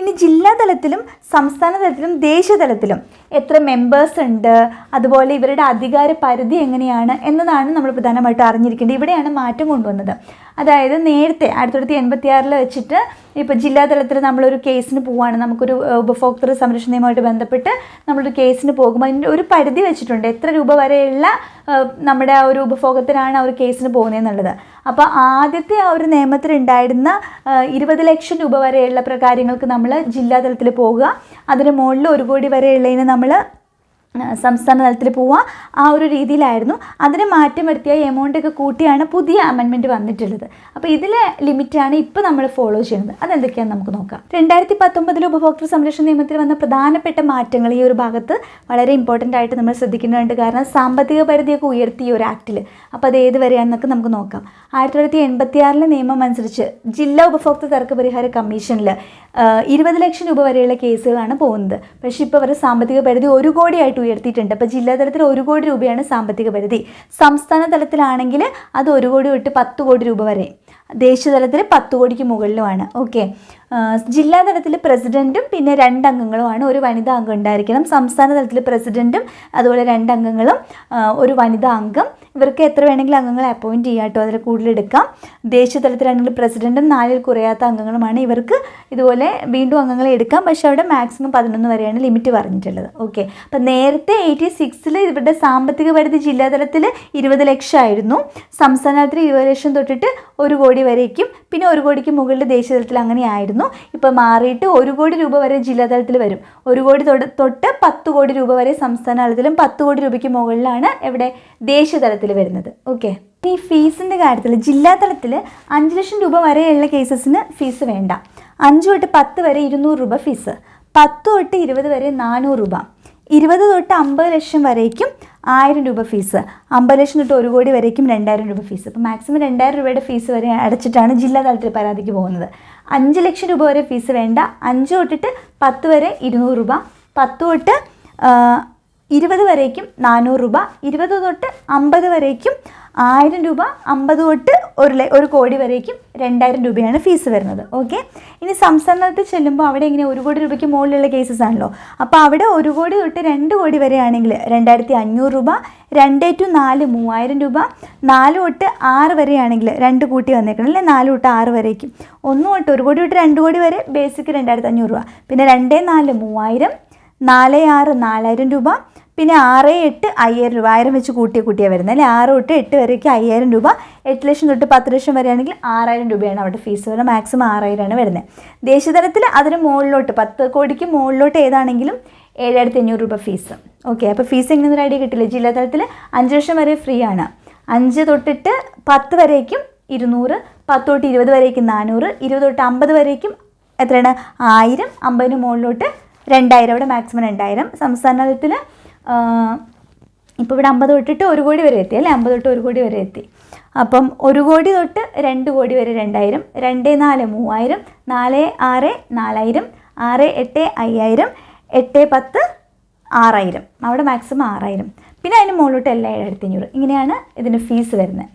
ഇനി ജില്ലാ തലത്തിലും സംസ്ഥാന തലത്തിലും ദേശീയ തലത്തിലും എത്ര മെമ്പേഴ്സ് ഉണ്ട് അതുപോലെ ഇവരുടെ അധികാര പരിധി എങ്ങനെയാണ് എന്നതാണ് നമ്മൾ പ്രധാനമായിട്ട് അറിഞ്ഞിരിക്കേണ്ടത്. ഇവിടെയാണ് മാറ്റം കൊണ്ടുവന്നത്. അതായത് നേരത്തെ ആയിരത്തി തൊള്ളായിരത്തി എൺപത്തി ആറിൽ വെച്ചിട്ട് ഇപ്പോൾ ജില്ലാ തലത്തിൽ നമ്മളൊരു കേസിന് പോവുകയാണ് നമുക്കൊരു ഉപഭോക്തൃ സംരക്ഷണ നിയമമായിട്ട് ബന്ധപ്പെട്ട് നമ്മളൊരു കേസിന് പോകുമ്പോൾ അതിന്റെ ഒരു പരിധി വെച്ചിട്ടുണ്ട്. എത്ര രൂപ വരെയുള്ള നമ്മുടെ ആ ഒരു ഉപഭോഗത്തിനാണ് ആ ഒരു കേസിന് പോകുന്നതെന്നുള്ളത്. അപ്പോൾ ആദ്യത്തെ ആ ഒരു നിയമത്തിലുണ്ടായിരുന്ന ഇരുപത് ലക്ഷം രൂപ വരെയുള്ള പ്രകാരങ്ങൾക്ക് നമ്മൾ ജില്ലാ തലത്തിൽ പോകുക അതിന് മുകളിൽ ഒരു കോടി വരെയുള്ളതിന് നമ്മൾ സംസ്ഥാന തലത്തിൽ പോവുക. ആ ഒരു രീതിയിലായിരുന്നു. അതിനെ മാറ്റം വരുത്തിയ എമൗണ്ടൊക്കെ കൂട്ടിയാണ് പുതിയ അമെൻമെന്റ് വന്നിട്ടുള്ളത്. അപ്പോൾ ഇതിലെ ലിമിറ്റാണ് ഇപ്പോൾ നമ്മൾ ഫോളോ ചെയ്യുന്നത്. അതെന്തൊക്കെയാണെന്ന് നമുക്ക് നോക്കാം. രണ്ടായിരത്തി പത്തൊമ്പതിൽ ഉപഭോക്തൃ സംരക്ഷണ നിയമത്തിൽ വന്ന പ്രധാനപ്പെട്ട മാറ്റങ്ങൾ ഈ ഒരു ഭാഗത്ത് വളരെ ഇമ്പോർട്ടന്റ് ആയിട്ട് നമ്മൾ ശ്രദ്ധിക്കുന്നുണ്ട്. കാരണം സാമ്പത്തിക പരിധിയൊക്കെ ഉയർത്തി ഒരു ആക്റ്റിൽ അപ്പോൾ അത് ഏത് വരെയാണെന്നൊക്കെ നമുക്ക് നോക്കാം. ആയിരത്തി തൊള്ളായിരത്തി എൺപത്തിയാറിലെ നിയമം അനുസരിച്ച് ജില്ലാ ഉപഭോക്തൃ തർക്ക പരിഹാര കമ്മീഷനിൽ ഇരുപത് ലക്ഷം രൂപ വരെയുള്ള കേസുകളാണ് പോകുന്നത്. പക്ഷേ ഇപ്പോൾ അവരുടെ സാമ്പത്തിക പരിധി ഒരു കോടിയായിട്ട് ഉയർത്തിയിട്ടുണ്ട്. അപ്പോൾ ജില്ലാ തലത്തിൽ ഒരു കോടി രൂപയാണ് സാമ്പത്തിക പരിധി. സംസ്ഥാന തലത്തിലാണെങ്കിൽ അത് ഒരു കോടി തൊട്ട് പത്ത് കോടി രൂപ വരെ. ദേശീയതലത്തിൽ പത്ത് കോടിക്ക് മുകളിലുമാണ്. ഓക്കെ. ജില്ലാ തലത്തിൽ പ്രസിഡന്റും പിന്നെ രണ്ടംഗങ്ങളുമാണ്. ഒരു വനിതാ അംഗം ഉണ്ടായിരിക്കണം. സംസ്ഥാന തലത്തിൽ പ്രസിഡന്റും അതുപോലെ രണ്ടംഗങ്ങളും ഒരു വനിതാ അംഗം. ഇവർക്ക് എത്ര വേണമെങ്കിലും അംഗങ്ങളെ അപ്പോയിന്റ് ചെയ്യാം കേട്ടോ. അതിൽ കൂടുതലെടുക്കാം ദേശീയ തലത്തിലാണെങ്കിൽ പ്രസിഡന്റും നാലിൽ കുറയാത്ത അംഗങ്ങളുമാണ് ഇവർക്ക് ഇതുപോലെ വീണ്ടും അംഗങ്ങളെ എടുക്കാം. പക്ഷേ അവിടെ മാക്സിമം പതിനൊന്ന് വരെയാണ് ലിമിറ്റ് പറഞ്ഞിട്ടുള്ളത്. ഓക്കെ അപ്പം നേരത്തെ എയ്റ്റി സിക്സിൽ ഇവരുടെ സാമ്പത്തിക പരിധി ജില്ലാ തലത്തിൽ ഇരുപത് ലക്ഷം ആയിരുന്നു സംസ്ഥാന തലത്തിൽ ഇരുപത് ലക്ഷം തൊട്ടിട്ട് ഒരു കോടി വരേക്കും പിന്നെ ഒരു കോടിക്ക് മുകളിൽ ദേശീയ തലത്തിൽ അങ്ങനെയായിരുന്നു ഇപ്പോൾ മാറിയിട്ട് ഒരു കോടി രൂപ വരെ ജില്ലാ തലത്തിൽ വരും. ഒരു കോടി തൊട്ട് പത്ത് കോടി രൂപ വരെ സംസ്ഥാന തലത്തിലും പത്ത് കോടി രൂപയ്ക്ക് മുകളിലാണ് എവിടെ ദേശീയ തലത്തിൽ വരുന്നത്. ഓക്കെ. ഈ ഫീസിന്റെ കാര്യത്തിൽ ജില്ലാ തലത്തിൽ അഞ്ച് ലക്ഷം രൂപ വരെയുള്ള കേസസിന് ഫീസ് വേണ്ട. അഞ്ച് തൊട്ട് പത്ത് വരെ ഇരുന്നൂറ് രൂപ ഫീസ്. പത്ത് തൊട്ട് ഇരുപത് വരെ നാനൂറ് രൂപ. ഇരുപത് തൊട്ട് അമ്പത് ലക്ഷം വരേക്കും ആയിരം രൂപ ഫീസ്. അമ്പത് ലക്ഷം തൊട്ട് ഒരു കോടി വരേക്കും രണ്ടായിരം രൂപ ഫീസ്. അപ്പോൾ മാക്സിമം രണ്ടായിരം രൂപയുടെ ഫീസ് വരെ അടച്ചിട്ടാണ് ജില്ലാ തലത്തിൽ പരാതിക്ക് പോകുന്നത്. അഞ്ച് ലക്ഷം രൂപ വരെ ഫീസ് വേണ്ട. അഞ്ച് തൊട്ടിട്ട് പത്ത് വരെ ഇരുന്നൂറ് രൂപ. പത്ത് തൊട്ട് ഇരുപത് വരേക്കും നാനൂറ് രൂപ ഇരുപത് തൊട്ട് അമ്പത് വരേക്കും ആയിരം രൂപ അമ്പത് തൊട്ട് ഒരു ഒരു കോടി വരേക്കും രണ്ടായിരം രൂപയാണ് ഫീസ് വരുന്നത്. ഓക്കെ? ഇനി സംസ്ഥാനത്ത് ചെല്ലുമ്പോൾ അവിടെ ഇങ്ങനെ ഒരു കോടി രൂപയ്ക്ക് മുകളിലുള്ള കേസസ് ആണല്ലോ. അപ്പോൾ അവിടെ ഒരു കോടി തൊട്ട് രണ്ട് കോടി വരെ ആണെങ്കിൽ രണ്ടായിരത്തി അഞ്ഞൂറ് രൂപ രണ്ട് ടു നാല് മൂവായിരം രൂപ നാല് തൊട്ട് ആറ് വരെയാണെങ്കിൽ രണ്ട് കൂട്ടി വന്നേക്കണം അല്ലേ? നാല് തൊട്ട് ആറ് വരേക്കും. ഒന്ന് തൊട്ട് ഒരു കോടി തൊട്ട് രണ്ട് കോടി വരെ ബേസിക് രണ്ടായിരത്തി അഞ്ഞൂറ് രൂപ. പിന്നെ രണ്ട് നാല് മൂവായിരം നാല് ആറ് നാലായിരം രൂപ പിന്നെ ആറ് എട്ട് അയ്യായിരം രൂപ ആയിരം വെച്ച് കൂട്ടിയ കൂട്ടിയാണ് വരുന്നത് അല്ലെങ്കിൽ ആറ് തൊട്ട് എട്ട് വരേക്ക് അയ്യായിരം രൂപ. എട്ട് ലക്ഷം തൊട്ട് പത്ത് ലക്ഷം വരെയാണെങ്കിൽ ആറായിരം രൂപയാണ് അവിടെ ഫീസ് വരുന്നത് മാക്സിമം ആറായിരമാണ് വരുന്നത്. ദേശീയതലത്തിൽ അതിന് മുകളിലോട്ട് പത്ത് കോടിക്ക് മുകളിലോട്ട് ഏതാണെങ്കിലും ഏഴായിരത്തി അഞ്ഞൂറ് രൂപ ഫീസ് ഓക്കെ അപ്പോൾ ഫീസ് എങ്ങനെ ഒരു ഐഡിയ കിട്ടില്ല? ജില്ലാ തലത്തിൽ അഞ്ച് ലക്ഷം വരെ ഫ്രീ ആണ്. അഞ്ച് തൊട്ടിട്ട് പത്ത് വരേക്കും ഇരുന്നൂറ് പത്ത് തൊട്ട് ഇരുപത് വരേക്കും നാനൂറ് ഇരുപത് തൊട്ട് അമ്പത് വരേക്കും എത്രയാണ്? ആയിരം അമ്പതിന് മുകളിലോട്ട് രണ്ടായിരം. അവിടെ മാക്സിമം രണ്ടായിരം. സംസ്ഥാന തലത്തിൽ ഇപ്പോൾ ഇവിടെ അമ്പത് തൊട്ടിട്ട് ഒരു കോടി വരെ എത്തി അല്ലേ? അമ്പത് തൊട്ട് ഒരു കോടി വരെ എത്തി. അപ്പം ഒരു കോടി തൊട്ട് രണ്ട് കോടി വരെ രണ്ടായിരം രണ്ട് നാല് മൂവായിരം നാല് ആറ് നാലായിരം ആറ് എട്ട് അയ്യായിരം എട്ട് പത്ത് ആറായിരം. അവിടെ മാക്സിമം ആറായിരം. പിന്നെ അതിന് മുകളിലോട്ട് എല്ലാം ഏഴായിരത്തി അഞ്ഞൂറ് ഇങ്ങനെയാണ് ഇതിന് ഫീസ് വരുന്നത്.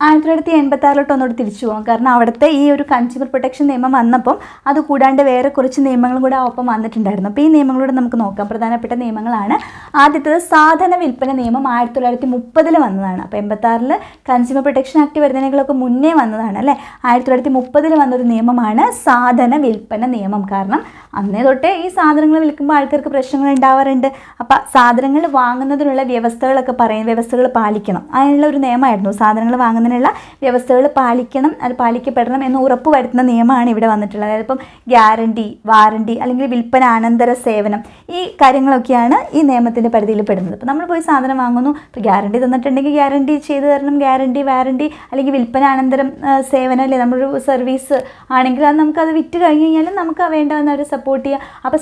ആയിരത്തി തൊള്ളായിരത്തി എൺപത്തി ആറിലോട്ട് ഒന്നുകൂടി തിരിച്ചു പോകാം. കാരണം അവിടുത്തെ ഈ ഒരു കൺസ്യൂമർ പ്രൊട്ടക്ഷൻ നിയമം വന്നപ്പം അത് കൂടാണ്ട് വേറെ കുറച്ച് നിയമങ്ങളും കൂടെ ഒപ്പം വന്നിട്ടുണ്ടായിരുന്നു. അപ്പോൾ ഈ നിയമങ്ങളൂടെ നമുക്ക് നോക്കാം. പ്രധാനപ്പെട്ട നിയമങ്ങളാണ്. ആദ്യത്തേത് സാധന വിൽപ്പന നിയമം ആയിരത്തി തൊള്ളായിരത്തി മുപ്പതിൽ വന്നതാണ്. അപ്പോൾ എൺപത്താറിൽ കൺസ്യൂമർ പ്രൊട്ടക്ഷൻ ആക്ട് വരുന്നതിനേക്കാളൊക്കെ മുന്നേ വന്നതാണ് അല്ലേ? ആയിരത്തി തൊള്ളായിരത്തി മുപ്പതിൽ വന്നൊരു നിയമമാണ് സാധന വിൽപ്പന നിയമം. കാരണം അന്നേ തൊട്ടേ ഈ സാധനങ്ങൾ വിൽക്കുമ്പോൾ ആൾക്കാർക്ക് പ്രശ്നങ്ങൾ ഉണ്ടാവാറുണ്ട്. അപ്പോൾ സാധനങ്ങൾ വാങ്ങുന്നതിനുള്ള വ്യവസ്ഥകളൊക്കെ പറയുന്ന വ്യവസ്ഥകൾ പാലിക്കണം. അതിനുള്ള ഒരു നിയമമായിരുന്നു. സാധനങ്ങൾ വാങ്ങുന്നതിനുള്ള വ്യവസ്ഥകൾ പാലിക്കണം അത് പാലിക്കപ്പെടണം എന്ന് ഉറപ്പ് വരുത്തുന്ന നിയമമാണ് ഇവിടെ വന്നിട്ടുള്ളത്. അതായത് ഇപ്പം ഗ്യാരണ്ടി വാറണ്ടി അല്ലെങ്കിൽ വിൽപ്പന അനന്തര സേവനം ഈ കാര്യങ്ങളൊക്കെയാണ് ഈ നിയമത്തിന്റെ പരിധിയിൽ പെടുന്നത് ഇപ്പം നമ്മൾ പോയി സാധനം വാങ്ങുന്നു ഇപ്പോൾ ഗ്യാരണ്ടി തന്നിട്ടുണ്ടെങ്കിൽ ഗ്യാരണ്ടി ചെയ്ത് തരണം. ഗ്യാരണ്ടി വാറണ്ടി അല്ലെങ്കിൽ വിൽപ്പന അനന്തരം സേവനം അല്ലേ? നമ്മളൊരു സർവീസ് ആണെങ്കിൽ അത് നമുക്കത് വിറ്റ് കഴിഞ്ഞ് കഴിഞ്ഞാലും നമുക്ക് വേണ്ടവന്നവരെ സപ്പോർട്ട് ചെയ്യുക അപ്പോൾ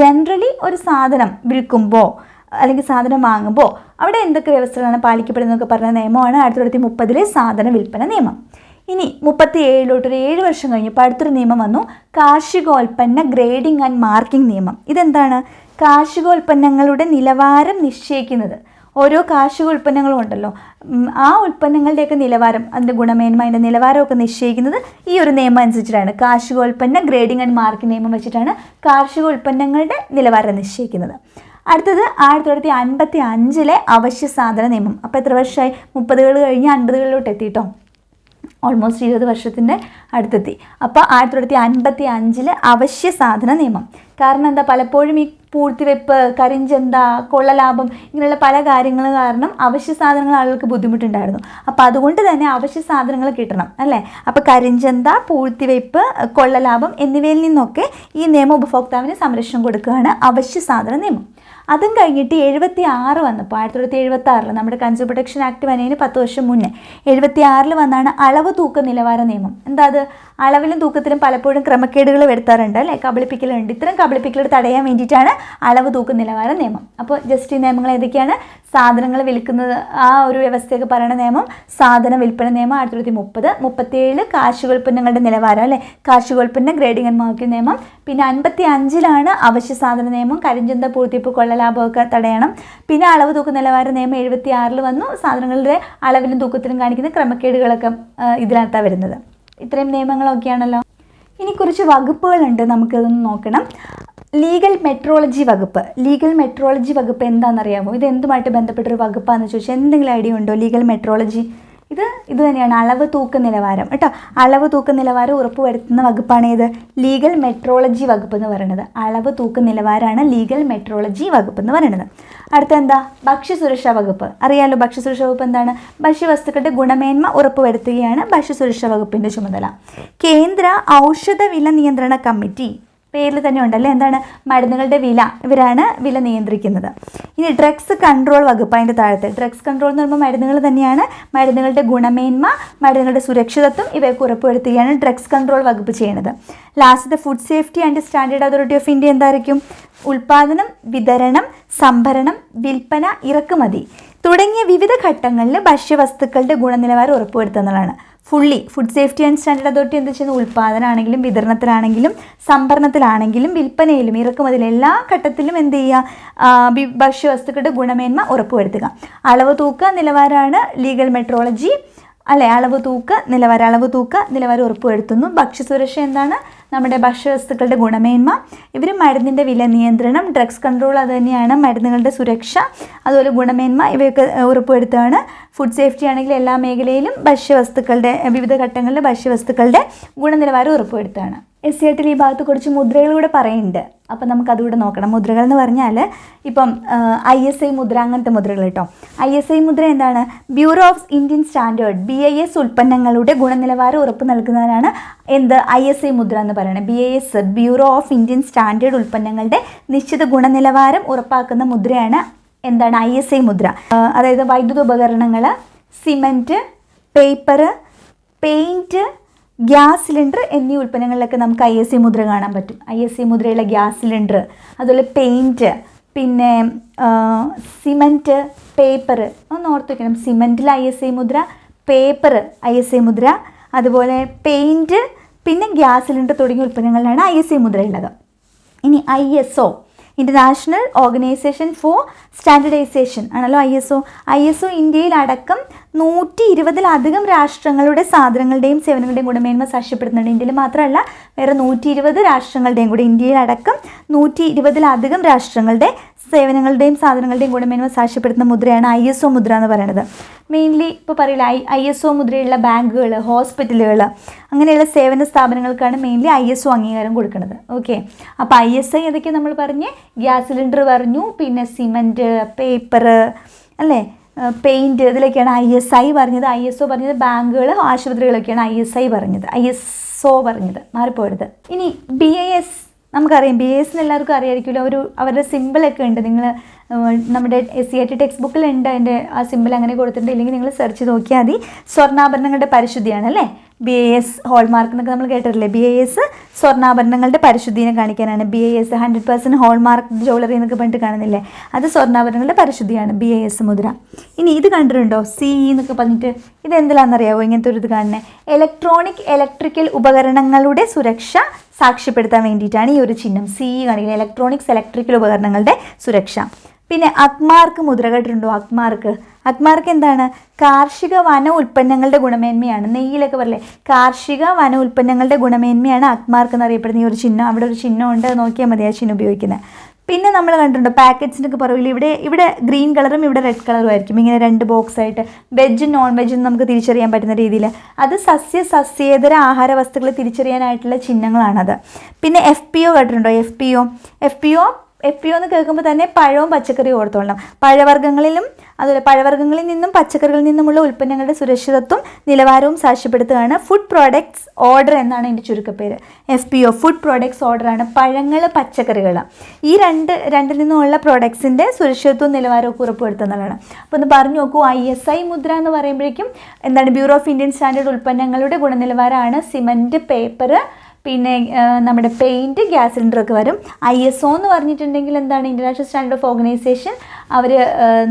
ജനറലി ഒരു സാധനം വിൽക്കുമ്പോൾ അല്ലെങ്കിൽ സാധനം വാങ്ങുമ്പോൾ അവിടെ എന്തൊക്കെ വ്യവസ്ഥകളാണ് പാലിക്കപ്പെടുന്നതൊക്കെ പറഞ്ഞ നിയമമാണ് ആയിരത്തി തൊള്ളായിരത്തി മുപ്പതിലെ സാധന വിൽപ്പന നിയമം. ഇനി മുപ്പത്തി ഏഴിലോട്ട് ഒരു ഏഴ് വർഷം കഴിഞ്ഞപ്പോൾ അടുത്തൊരു നിയമം വന്നു. കാർഷികോൽപ്പന്ന ഗ്രേഡിംഗ് ആൻഡ് മാർക്കിംഗ് നിയമം. ഇതെന്താണ്? കാർഷികോൽപ്പന്നങ്ങളുടെ നിലവാരം നിശ്ചയിക്കുന്നത്. ഓരോ കാർഷിക ഉൽപ്പന്നങ്ങളും ഉണ്ടല്ലോ ആ ഉൽപ്പന്നങ്ങളുടെയൊക്കെ നിലവാരം അതിന്റെ ഗുണമേന്മ അതിന്റെ നിലവാരമൊക്കെ നിശ്ചയിക്കുന്നത് ഈ ഒരു നിയമം അനുസരിച്ചിട്ടാണ്. കാർഷികോൽപ്പന്ന ഗ്രേഡിംഗ് ആൻഡ് മാർക്കിംഗ് നിയമം വെച്ചിട്ടാണ് കാർഷിക ഉൽപ്പന്നങ്ങളുടെ നിലവാരം നിശ്ചയിക്കുന്നത്. അടുത്തത് ആയിരത്തി തൊള്ളായിരത്തി അൻപത്തി അഞ്ചിലെ അവശ്യ സാധന നിയമം. അപ്പോൾ എത്ര വർഷമായി മുപ്പതുകൾ കഴിഞ്ഞ് അൻപതുകളിലോട്ട് എത്തിയിട്ടോ ഓൾമോസ്റ്റ് ഇരുപത് വർഷത്തിന്റെ അടുത്തെത്തി. അപ്പോൾ ആയിരത്തി തൊള്ളായിരത്തി അൻപത്തി അഞ്ചിലെ അവശ്യ സാധന നിയമം. കാരണം എന്താ? പലപ്പോഴും ഈ പൂഴ്ത്തിവെപ്പ് കരിഞ്ചന്ത കൊള്ളലാഭം ഇങ്ങനെയുള്ള പല കാര്യങ്ങൾ കാരണം അവശ്യ സാധനങ്ങൾ ആളുകൾക്ക് ബുദ്ധിമുട്ടുണ്ടായിരുന്നു. അപ്പോൾ അതുകൊണ്ട് തന്നെ അവശ്യ സാധനങ്ങൾ കിട്ടണം അല്ലേ? അപ്പോൾ കരിഞ്ചന്ത പൂഴ്ത്തിവെപ്പ് കൊള്ളലാഭം എന്നിവയിൽ നിന്നൊക്കെ ഈ നിയമ ഉപഭോക്താവിന് സംരക്ഷണം കൊടുക്കുകയാണ് അവശ്യ സാധന നിയമം. അതും കഴിഞ്ഞിട്ട് എഴുപത്തി ആറ് വന്നപ്പോൾ ആയിരത്തി തൊള്ളായിരത്തി എഴുപത്തി ആറിൽ നമ്മുടെ കൺസ്യൂമർ പ്രൊട്ടക്ഷൻ ആക്ട് വന്നതിന് പത്ത് വർഷം മുന്നേ എഴുപത്തി ആറിൽ വന്നാണ് അളവ് തൂക്ക നിലവാര നിയമം. എന്താ അത്? അളവിലും തൂക്കത്തിലും പലപ്പോഴും ക്രമക്കേടുകൾ വരുത്താറുണ്ട് അല്ലേ? കബളിപ്പിക്കലുണ്ട്. ഇത്തരം കബളിപ്പിക്കൽ തടയാൻ വേണ്ടിയിട്ടാണ് അളവ് തൂക്ക നിലവാര നിയമം. അപ്പോൾ ജസ്റ്റ് ഈ നിയമങ്ങൾ ഏതൊക്കെയാണ്? സാധനങ്ങൾ വിൽക്കുന്നത് ആ ഒരു വ്യവസ്ഥയൊക്കെ പറയുന്ന നിയമം സാധന വിൽപ്പന നിയമം ആയിരത്തി തൊള്ളായിരത്തി മുപ്പത് മുപ്പത്തിയേഴ് കാർഷികോൽപ്പന്നങ്ങളുടെ നിലവാരം അല്ലേ? കാർഷികോൽപ്പന്ന ഗ്രേഡിംഗ് ആൻഡ് മാർക്കിംഗ് നിയമം. പിന്നെ അൻപത്തി അഞ്ചിലാണ് അവശ്യ സാധന നിയമം കരിഞ്ചന്ത പൂർത്തിപ്പ് കൊള്ളലാഭമൊക്കെ തടയണം. പിന്നെ അളവ് തൂക്ക നിലവാര നിയമം എഴുപത്തി ആറിൽ വന്നു. സാധനങ്ങളുടെ അളവിലും തൂക്കത്തിലും കാണിക്കുന്ന ക്രമക്കേടുകളൊക്കെ ഇതിനകത്താണ് വരുന്നത്. ഇത്രയും നിയമങ്ങളൊക്കെയാണല്ലോ. ഇനി കുറച്ച് വകുപ്പുകളുണ്ട് നമുക്കതൊന്ന് നോക്കണം. ലീഗൽ മെട്രോളജി വകുപ്പ്. ലീഗൽ മെട്രോളജി വകുപ്പ് എന്താണെന്നറിയാമോ? ഇത് എന്തുമായിട്ട് ബന്ധപ്പെട്ടൊരു വകുപ്പാണെന്ന് ചോദിച്ചാൽ എന്തെങ്കിലും ഐഡിയ ഉണ്ടോ? ലീഗൽ മെട്രോളജി ഇത് ഇത് തന്നെയാണ്. അളവ് തൂക്ക നിലവാരം. കേട്ടോ? അളവ് തൂക്ക നിലവാരം ഉറപ്പുവരുത്തുന്ന വകുപ്പാണ് ഏത്? ലീഗൽ മെട്രോളജി വകുപ്പ് എന്ന് പറയുന്നത്. അളവ് തൂക്ക നിലവാരമാണ് ലീഗൽ മെട്രോളജി വകുപ്പ് എന്ന് പറയുന്നത്. അടുത്ത എന്താ? ഭക്ഷ്യസുരക്ഷാ വകുപ്പ്. അറിയാലോ ഭക്ഷ്യസുരക്ഷാ വകുപ്പ് എന്താണ്? ഭക്ഷ്യവസ്തുക്കളുടെ ഗുണമേന്മ ഉറപ്പുവരുത്തുകയാണ് ഭക്ഷ്യസുരക്ഷാ വകുപ്പിന്റെ ചുമതല. കേന്ദ്ര ഔഷധ വില നിയന്ത്രണ കമ്മിറ്റി. പേരിൽ തന്നെ ഉണ്ടല്ലേ എന്താണ്? മരുന്നുകളുടെ വില. ഇവരാണ് വില നിയന്ത്രിക്കുന്നത്. ഇനി ഡ്രഗ്സ് കൺട്രോൾ വകുപ്പ് അതിന്റെ താഴത്ത്. ഡ്രഗ്സ് കൺട്രോൾ എന്ന് പറയുമ്പോൾ മരുന്നുകൾ തന്നെയാണ്. മരുന്നുകളുടെ ഗുണമേന്മ മരുന്നുകളുടെ സുരക്ഷിതത്വം ഇവയൊക്കെ ഉറപ്പുവരുത്തുകയാണ് ഡ്രഗ്സ് കൺട്രോൾ വകുപ്പ് ചെയ്യുന്നത്. Last food safety and standard authority of India എന്തായിരിക്കും? ഉൽപാദനം വിതരണം സംഭരണം വിൽപ്പന ഇറക്കുമതി തുടങ്ങിയ വിവിധ ഘട്ടങ്ങളിൽ ഭക്ഷ്യവസ്തുക്കളുടെ ഗുണനിലവാരം ഉറപ്പുവരുത്തുന്നതാണ്. Fully food safety and standard authority എന്താ ചെയ്യുന്നത് ഉൽപ്പാദനമാണെങ്കിലും വിതരണത്തിലാണെങ്കിലും സംഭരണത്തിലാണെങ്കിലും വിൽപ്പനയിലും ഇറക്കുമതിയിലും എല്ലാ ഘട്ടത്തിലും എന്ത് ചെയ്യുക? ഭക്ഷ്യവസ്തുക്കളുടെ ഗുണമേന്മ ഉറപ്പുവരുത്തുക. അളവ് തൂക്ക നിലവാരമാണ് ലീഗൽ മെട്രോളജി അല്ലെ? അളവ് തൂക്ക് നിലവാര അളവ് തൂക്ക് നിലവാരം ഉറപ്പുവരുത്തുന്നു. ഭക്ഷ്യസുരക്ഷ എന്താണ്? നമ്മുടെ ഭക്ഷ്യവസ്തുക്കളുടെ ഗുണമേന്മ. ഇവർ മരുന്നിന്റെ വില നിയന്ത്രണം ഡ്രഗ്സ് കൺട്രോൾ അത് തന്നെയാണ് മരുന്നുകളുടെ സുരക്ഷ അതുപോലെ ഗുണമേന്മ ഇവയൊക്കെ ഉറപ്പുവരുത്തുകയാണ്. ഫുഡ് സേഫ്റ്റി ആണെങ്കിൽ എല്ലാ മേഖലയിലും ഭക്ഷ്യവസ്തുക്കളുടെ വിവിധ ഘട്ടങ്ങളിൽ ഭക്ഷ്യവസ്തുക്കളുടെ ഗുണനിലവാരം ഉറപ്പുവരുത്തുകയാണ്. എസ് സി ആയിട്ടിൽ ഈ ഭാഗത്ത് കുറച്ച് മുദ്രകൾ കൂടെ പറയുന്നുണ്ട്. അപ്പം നമുക്കതുകൂടെ നോക്കണം. മുദ്രകൾ എന്ന് പറഞ്ഞാൽ ഇപ്പം ഐ എസ് ഐ മുദ്ര അങ്ങനത്തെ മുദ്രകൾ കേട്ടോ. ഐ എസ് ഐ മുദ്ര എന്താണ്? Bureau of Indian standard B I S ഉൽപ്പന്നങ്ങളുടെ ഗുണനിലവാരം ഉറപ്പ് നൽകുന്നതിനാണ് എന്ത്? ഐ എസ് ഐ മുദ്ര എന്ന് പറയുന്നത്. B I S bureau of Indian standard ഉൽപ്പന്നങ്ങളുടെ നിശ്ചിത ഗുണനിലവാരം ഉറപ്പാക്കുന്ന മുദ്രയാണ് എന്താണ്? ഐ എസ് ഐ മുദ്ര. അതായത് വൈദ്യുത ഉപകരണങ്ങൾ cement paper paint gas cylinder എന്നീ ഉൽപ്പന്നങ്ങളിലൊക്കെ നമുക്ക് ഐ എസ് സി മുദ്ര കാണാൻ പറ്റും. ഐ എസ് സി മുദ്രയുള്ള ഗ്യാസ് സിലിണ്ടർ അതുപോലെ പെയിന്റ് പിന്നെ സിമന്റ് പേപ്പർ ഒന്ന് ഓർത്ത് വയ്ക്കണം സിമന്റിൽ ഐ എസ് ഐ മുദ്ര പേപ്പർ ഐ എസ് ഐ മുദ്ര അതുപോലെ പെയിന്റ് പിന്നെ ഗ്യാസ് സിലിണ്ടർ തുടങ്ങിയ ഉൽപ്പന്നങ്ങളിലാണ് ഐ എസ് ഐ മുദ്ര ഉള്ളത്. ഇനി I S O international organization for standardization ആണല്ലോ I S O I S O ഇന്ത്യയിലടക്കം നൂറ്റി ഇരുപതിലധികം രാഷ്ട്രങ്ങളുടെ സാധനങ്ങളുടെയും സേവനങ്ങളുടെയും ഗുണമേന്മ സാക്ഷ്യപ്പെടുത്തുന്നുണ്ട് ഇന്ത്യയിൽ മാത്രമല്ല വേറെ നൂറ്റി ഇരുപത് രാഷ്ട്രങ്ങളുടെയും കൂടി ഇന്ത്യയിലടക്കം നൂറ്റി ഇരുപതിലധികം രാഷ്ട്രങ്ങളുടെ സേവനങ്ങളുടെയും സാധനങ്ങളുടെയും ഗുണമേന്മ സാക്ഷ്യപ്പെടുത്തുന്ന മുദ്രയാണ് ഐ എസ് ഒ മുദ്ര എന്ന് പറയുന്നത്. മെയിൻലി ഇപ്പോൾ പറയില്ല ഐ ഐ എസ് ഒ മുദ്രയുള്ള ബാങ്കുകൾ ഹോസ്പിറ്റലുകൾ അങ്ങനെയുള്ള സേവന സ്ഥാപനങ്ങൾക്കാണ് മെയിൻലി ഐ എസ് ഒ അംഗീകാരം കൊടുക്കുന്നത്. ഓക്കെ അപ്പോൾ ഐ എസ് ഐ ഏതൊക്കെ നമ്മൾ പറഞ്ഞ് ഗ്യാസ് സിലിണ്ടർ പറഞ്ഞു പിന്നെ സിമന്റ് പേപ്പർ അല്ലേ? പെയിന്റ് ഇതിലൊക്കെയാണ് ഐ എസ് ഐ പറഞ്ഞത്. ഐ എസ് ഒ പറഞ്ഞത് ബാങ്കുകൾ ആശുപത്രികളൊക്കെയാണ് ഐ എസ് ഐ പറഞ്ഞത്. ഐ എസ് ഒ പറഞ്ഞത്. മാറിപ്പോയത്. ഇനി ബി ഐ എസ് നമുക്കറിയാം. ബി എസ് എല്ലാവർക്കും അറിയാമായിരിക്കുമല്ലോ ഒരു അവരുടെ സിമ്പിളൊക്കെ ഉണ്ട്. നിങ്ങൾ നമ്മുടെ S C I T text ബുക്കിലുണ്ട് അതിന്റെ ആ സിമ്പിൾ അങ്ങനെ കൊടുത്തിട്ടുണ്ട് ഇല്ലെങ്കിൽ നിങ്ങൾ സെർച്ച് നോക്കിയാൽ മതി. സ്വർണാഭരണങ്ങളുടെ പരിശുദ്ധിയാണ് അല്ലേ? ബി എ എസ് ഹോൾമാർക്ക് എന്നൊക്കെ നമ്മൾ കേട്ടിട്ടില്ലേ? ബി എ എസ് സ്വർണാഭരണങ്ങളുടെ പരിശുദ്ധിനെ കാണിക്കാനാണ്. B A S hundred percent hallmark jewellery എന്നൊക്കെ പറഞ്ഞിട്ട് കാണുന്നില്ലേ? അത് സ്വർണാഭരണങ്ങളുടെ പരിശുദ്ധിയാണ്. ബി എ എസ് മുദ്ര. ഇനി ഇത് കണ്ടിട്ടുണ്ടോ? സി എന്നൊക്കെ പറഞ്ഞിട്ട് ഇത് എന്തിലാണെന്നറിയാവോ ഇങ്ങനത്തെ ഒരു ഇത് കാണുന്നത് ഇലക്ട്രോണിക് ഇലക്ട്രിക്കൽ ഉപകരണങ്ങളുടെ സുരക്ഷ സാക്ഷ്യപ്പെടുത്താൻ വേണ്ടിയിട്ടാണ് ഈ ഒരു ചിഹ്നം. സി കാണിക്കുന്നത്. ഇലക്ട്രോണിക്സ് ഇലക്ട്രിക്കൽ ഉപകരണങ്ങളുടെ സുരക്ഷ. പിന്നെ അക്മാർക്ക് മുദ്ര കേട്ടിട്ടുണ്ടോ അക്മാർക്ക് അക്മാർക്ക് എന്താണ്? കാർഷിക വന ഉൽപ്പന്നങ്ങളുടെ ഗുണമേന്മയാണ്. നെയ്യിലൊക്കെ പറയില്ലേ? കാർഷിക വന ഉൽപ്പന്നങ്ങളുടെ ഗുണമേന്മയാണ് അക്മാർക്ക് എന്നറിയപ്പെടുന്ന ഈ ഒരു ചിഹ്നം അവിടെ ഒരു ചിഹ്നം ഉണ്ട്. നോക്കിയാൽ മതി ആ ചിഹ്നം ഉപയോഗിക്കുന്നത്. പിന്നെ നമ്മൾ കണ്ടിട്ടുണ്ട്? പാക്കറ്റ്സിനൊക്കെ പുറകിൽ ഇവിടെ ഇവിടെ ഗ്രീൻ കളറും ഇവിടെ റെഡ് കളറും ആയിരിക്കും. ഇങ്ങനെ രണ്ട് ബോക്സ് ആയിട്ട് വെജും നോൺ വെജും നമുക്ക് തിരിച്ചറിയാൻ പറ്റുന്ന രീതിയിൽ. അത് സസ്യ സസ്യേതര ആഹാര വസ്തുക്കളെ തിരിച്ചറിയാനായിട്ടുള്ള ചിഹ്നങ്ങളാണത്. പിന്നെ എഫ് പി ഒ കേട്ടിട്ടുണ്ടോ? F P O F P O F എന്ന് കേൾക്കുമ്പോൾ തന്നെ പഴവും പച്ചക്കറിയും ഓർത്തോളണം. പഴവർഗങ്ങളിലും അതുപോലെ പഴവർഗങ്ങളിൽ നിന്നും പച്ചക്കറികളിൽ നിന്നുമുള്ള ഉൽപ്പന്നങ്ങളുടെ സുരക്ഷിതത്വം നിലവാരവും സാക്ഷ്യപ്പെടുത്തുകയാണ് ഫുഡ് പ്രോഡക്ട്സ് ഓർഡർ എന്നാണ് എന്റെ ചുരുക്കപ്പേര്. F P O food products ഓർഡറാണ് പഴങ്ങൾ പച്ചക്കറികൾ. ഈ രണ്ട് രണ്ടിൽ നിന്നുമുള്ള പ്രോഡക്ട്സിന്റെ സുരക്ഷിതത്വവും നിലവാരവും ഉറപ്പുവരുത്തുന്നതാണ്. അപ്പോൾ ഒന്ന് പറഞ്ഞു നോക്കൂ ഐ എസ് ഐ മുദ്ര എന്ന് പറയുമ്പോഴേക്കും എന്താണ് ബ്യൂറോ ഓഫ് ഇന്ത്യൻ സ്റ്റാൻഡേർഡ് ഉൽപ്പന്നങ്ങളുടെ ഗുണനിലവാരമാണ് സിമന്റ് പേപ്പർ പിന്നെ നമ്മുടെ പെയിന്റ് ഗ്യാസ് സിലിണ്ടറൊക്കെ വരും. ഐ എസ് ഒ എന്ന് പറഞ്ഞിട്ടുണ്ടെങ്കിൽ എന്താണ് ഇന്റർനാഷണൽ സ്റ്റാൻഡേർഡ് ഓഫ് ഓർഗനൈസേഷൻ അവർ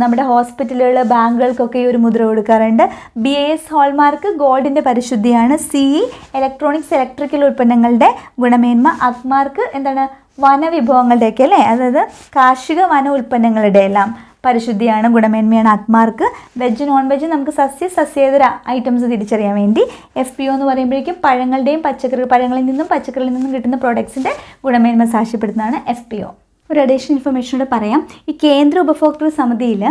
നമ്മുടെ ഹോസ്പിറ്റലുകൾ ബാങ്കുകൾക്കൊക്കെ ഈ ഒരു മുദ്ര കൊടുക്കാറുണ്ട്. ബി എ എസ് ഹോൾമാർക്ക് ഗോൾഡിന്റെ പരിശുദ്ധിയാണ്. സി ഇ ഇലക്ട്രോണിക്സ് ഇലക്ട്രിക്കൽ ഉൽപ്പന്നങ്ങളുടെ ഗുണമേന്മ. അക്മാർക്ക് എന്താണ്? വനവിഭവങ്ങളുടെയൊക്കെ അല്ലേ? അതായത് കാർഷിക വന ഉൽപ്പന്നങ്ങളുടെ എല്ലാം പരിശുദ്ധിയാണ് ഗുണമേന്മയാണ് ആത്മാർക്ക്. വെജ് നോൺ വെജ് നമുക്ക് സസ്യ സസ്യേതര ഐറ്റംസ് തിരിച്ചറിയാൻ വേണ്ടി എഫ് പി ഒ എന്ന് പറയുമ്പോഴേക്കും പഴങ്ങളുടെയും പച്ചക്കറി പഴങ്ങളിൽ നിന്നും പച്ചക്കറിയിൽ നിന്നും കിട്ടുന്ന പ്രോഡക്ട്സിന്റെ ഗുണമേന്മ സാക്ഷ്യപ്പെടുത്തുന്നതാണ് എഫ് പി ഒ ഒരു അഡീഷണൽ ഇൻഫർമേഷനോട് പറയാം. ഈ കേന്ദ്ര ഉപഭോക്തൃ സമിതിയിൽ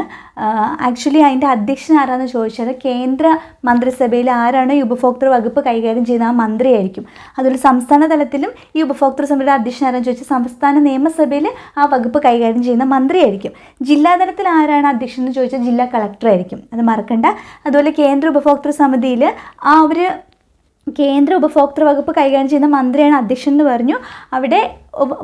ആക്ച്വലി അതിന്റെ അധ്യക്ഷൻ ആരാന്ന് ചോദിച്ചാൽ കേന്ദ്ര മന്ത്രിസഭയിൽ ആരാണ് ഈ ഉപഭോക്തൃ വകുപ്പ് കൈകാര്യം ചെയ്യുന്ന ആ മന്ത്രിയായിരിക്കും. അതുപോലെ സംസ്ഥാന തലത്തിലും ഈ ഉപഭോക്തൃ സമിതിയുടെ അധ്യക്ഷൻ ആരാന്ന് ചോദിച്ചാൽ സംസ്ഥാന നിയമസഭയിൽ ആ വകുപ്പ് കൈകാര്യം ചെയ്യുന്ന മന്ത്രിയായിരിക്കും. ജില്ലാതലത്തിൽ ആരാണ് അധ്യക്ഷൻ എന്ന് ചോദിച്ചാൽ ജില്ലാ കളക്ടറായിരിക്കും. അത് മറക്കണ്ട. അതുപോലെ കേന്ദ്ര ഉപഭോക്തൃ സമിതിയിൽ ആ ഒരു കേന്ദ്ര ഉപഭോക്തൃ വകുപ്പ് കൈകാര്യം ചെയ്യുന്ന മന്ത്രിയാണ് അധ്യക്ഷൻ എന്ന് പറഞ്ഞു. അവിടെ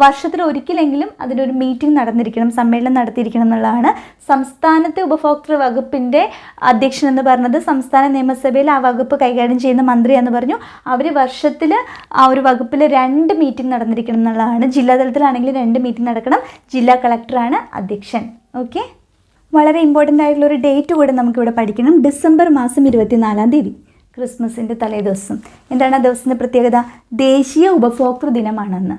വർഷത്തിൽ ഒരിക്കലെങ്കിലും അതിനൊരു മീറ്റിംഗ് നടന്നിരിക്കണം സമ്മേളനം നടത്തിയിരിക്കണം എന്നുള്ളതാണ്. സംസ്ഥാനത്തെ ഉപഭോക്തൃ വകുപ്പിന്റെ അധ്യക്ഷൻ എന്ന് പറഞ്ഞത് സംസ്ഥാന നിയമസഭയിൽ ആ വകുപ്പ് കൈകാര്യം ചെയ്യുന്ന മന്ത്രി എന്ന് പറഞ്ഞു. അവർ വർഷത്തിൽ ആ ഒരു വകുപ്പിൽ രണ്ട് മീറ്റിംഗ് നടന്നിരിക്കണം എന്നുള്ളതാണ്. ജില്ലാതലത്തിലാണെങ്കിൽ രണ്ട് മീറ്റിംഗ് നടക്കണം. ജില്ലാ കളക്ടറാണ് അധ്യക്ഷൻ. ഓക്കെ? വളരെ ഇമ്പോർട്ടന്റ് ആയിട്ടുള്ള ഒരു ഡേറ്റ് കൂടെ നമുക്കിവിടെ പഠിക്കണം. ഡിസംബർ മാസം ഇരുപത്തിനാലാം തീയതി. ക്രിസ്മസിന്റെ തലേദിവസം എന്താണ് ആ ദിവസത്തിന്റെ പ്രത്യേകത? ദേശീയ ഉപഭോക്തൃ ദിനമാണെന്ന്.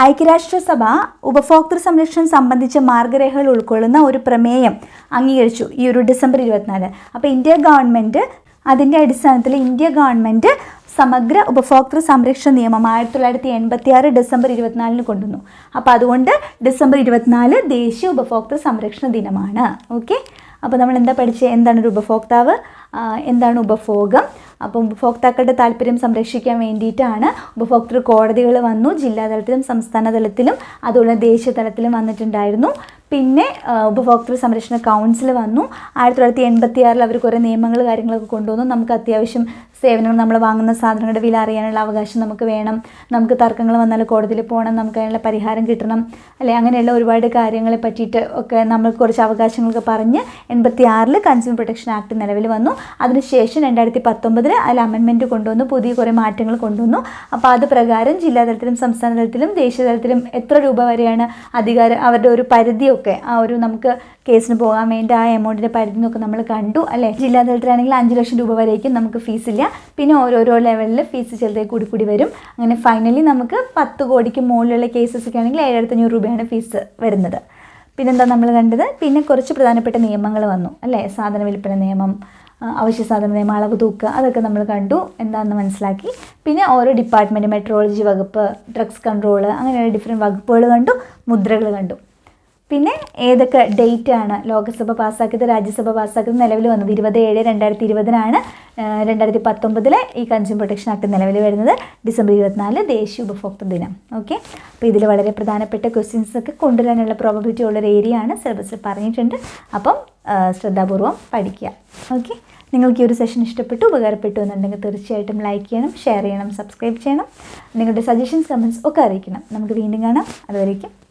ഐക്യരാഷ്ട്രസഭ ഉപഭോക്തൃ സംരക്ഷണം സംബന്ധിച്ച മാർഗരേഖകൾ ഉൾക്കൊള്ളുന്ന ഒരു പ്രമേയം അംഗീകരിച്ചു ഈ ഒരു ഡിസംബർ ഇരുപത്തിനാല്. അപ്പോൾ ഇന്ത്യ ഗവൺമെന്റ് അതിന്റെ അടിസ്ഥാനത്തിൽ ഇന്ത്യ ഗവൺമെന്റ് സമഗ്ര ഉപഭോക്തൃ സംരക്ഷണ നിയമം ആയിരത്തി തൊള്ളായിരത്തി എൺപത്തി ആറ് ഡിസംബർ ഇരുപത്തിനാലിന് കൊണ്ടുവന്നു. അപ്പോൾ അതുകൊണ്ട് ഡിസംബർ ഇരുപത്തിനാല് ദേശീയ ഉപഭോക്തൃ സംരക്ഷണ ദിനമാണ്. ഓക്കെ? അപ്പോൾ നമ്മൾ എന്താ പഠിച്ചത് എന്താണ് ഒരു ഉപഭോക്താവ്? എന്താണ് ഉപഭോഗം? അപ്പം ഉപഭോക്താക്കളുടെ താല്പര്യം സംരക്ഷിക്കാൻ വേണ്ടിയിട്ടാണ് ഉപഭോക്തൃ കോടതികൾ വന്നു ജില്ലാതലത്തിലും സംസ്ഥാന തലത്തിലും അതുപോലെ ദേശീയ തലത്തിലും വന്നിട്ടുണ്ടായിരുന്നു. പിന്നെ ഉപഭോക്തൃ സംരക്ഷണ കൗൺസിൽ വന്നു. ആയിരത്തി തൊള്ളായിരത്തി എൺപത്തി ആറിൽ അവർ കുറേ നിയമങ്ങൾ കാര്യങ്ങളൊക്കെ കൊണ്ടുവന്നു. നമുക്ക് അത്യാവശ്യം സേവനങ്ങൾ നമ്മൾ വാങ്ങുന്ന സാധനങ്ങളുടെ വില അറിയാനുള്ള അവകാശം നമുക്ക് വേണം. നമുക്ക് തർക്കങ്ങൾ വന്നാൽ കോടതിയിൽ പോകണം. നമുക്ക് അതിനുള്ള പരിഹാരം കിട്ടണം. അല്ലെ അങ്ങനെയുള്ള ഒരുപാട് കാര്യങ്ങളെ പറ്റിയിട്ട് ഒക്കെ നമ്മൾ കുറച്ച് അവകാശങ്ങളൊക്കെ പറഞ്ഞ് എൺപത്തി ആറിൽ കൺസ്യൂമർ പ്രൊട്ടക്ഷൻ ആക്ട് നിലവിൽ വന്നു. അതിനുശേഷം രണ്ടായിരത്തി പത്തൊമ്പതിൽ അതിൽ അമെൻമെന്റ് കൊണ്ടുവന്നു പുതിയ കുറേ മാറ്റങ്ങൾ കൊണ്ടുവന്നു. അപ്പോൾ അത് പ്രകാരം ജില്ലാ തലത്തിലും സംസ്ഥാന തലത്തിലും ദേശീയ തലത്തിലും എത്ര രൂപ വരെയാണ് അധികാരം അവരുടെ ഒരു പരിധിയൊക്കെ ആ ഒരു നമുക്ക് കേസിന് പോകാൻ വേണ്ടി ആ എമൗണ്ടിന്റെ പരിധി എന്നൊക്കെ നമ്മൾ കണ്ടു അല്ലേ? ജില്ലാ തലത്തിലാണെങ്കിൽ അഞ്ച് ലക്ഷം രൂപ വരേക്കും നമുക്ക് ഫീസ് ഇല്ല. പിന്നെ ഓരോരോ ലെവലിൽ ഫീസ് ചെറുതായി കൂടി കൂടി വരും. അങ്ങനെ ഫൈനലി നമുക്ക് പത്ത് കോടിക്ക് മുകളിലുള്ള കേസസ് ഒക്കെ ആണെങ്കിൽ ഏഴായിരത്തഞ്ഞൂറ് രൂപയാണ് ഫീസ് വരുന്നത്. പിന്നെന്താ നമ്മൾ കണ്ടത്? പിന്നെ കുറച്ച് പ്രധാനപ്പെട്ട നിയമങ്ങൾ വന്നു അല്ലേ? സാധന വിൽപ്പന നിയമം അവശ്യ സാധന നിയമം അളവ് തൂക്കുക അതൊക്കെ നമ്മൾ കണ്ടു. എന്താണെന്ന് മനസ്സിലാക്കി. പിന്നെ ഓരോ ഡിപ്പാർട്ട്മെന്റ് മെട്രോളജി വകുപ്പ് ഡ്രഗ്സ് കൺട്രോൾ അങ്ങനെയുള്ള ഡിഫറെന്റ് വകുപ്പുകൾ കണ്ടു മുദ്രകൾ കണ്ടു. പിന്നെ ഏതൊക്കെ ഡേറ്റ് ആണ് ലോകസഭ പാസ്സാക്കിയത് രാജ്യസഭ പാസ്സാക്കിയത് നിലവിൽ വന്നത്? ഇരുപത് ഏഴ് രണ്ടായിരത്തി ഇരുപതിനാണ് രണ്ടായിരത്തി പത്തൊമ്പതിലെ ഈ കൺസ്യൂമർ പ്രൊട്ടക്ഷൻ ആക്ട് നിലവിൽ വരുന്നത്. ഡിസംബർ ഇരുപത്തിനാല് ദേശീയ ഉപഭോക്തൃ ദിനം. ഓക്കെ അപ്പോൾ ഇതിൽ വളരെ പ്രധാനപ്പെട്ട ക്വസ്റ്റ്യൻസ് ഒക്കെ കൊണ്ടുവരാനുള്ള പ്രോബബിലിറ്റി ഉള്ളൊരു ഏരിയ ആണ് സിലബസിൽ പറഞ്ഞിട്ടുണ്ട്. അപ്പം ശ്രദ്ധാപൂർവം പഠിക്കുക. ഓക്കെ നിങ്ങൾക്ക് ഈ ഒരു സെഷൻ ഇഷ്ടപ്പെട്ടു ഉപകാരപ്പെട്ടു എന്നുണ്ടെങ്കിൽ തീർച്ചയായിട്ടും ലൈക്ക് ചെയ്യണം ഷെയർ ചെയ്യണം സബ്സ്ക്രൈബ് ചെയ്യണം. നിങ്ങളുടെ സജഷൻസ് കമൻസ് ഒക്കെ അറിയിക്കണം. നമുക്ക് വീണ്ടും കാണാം. അതുവരേക്കും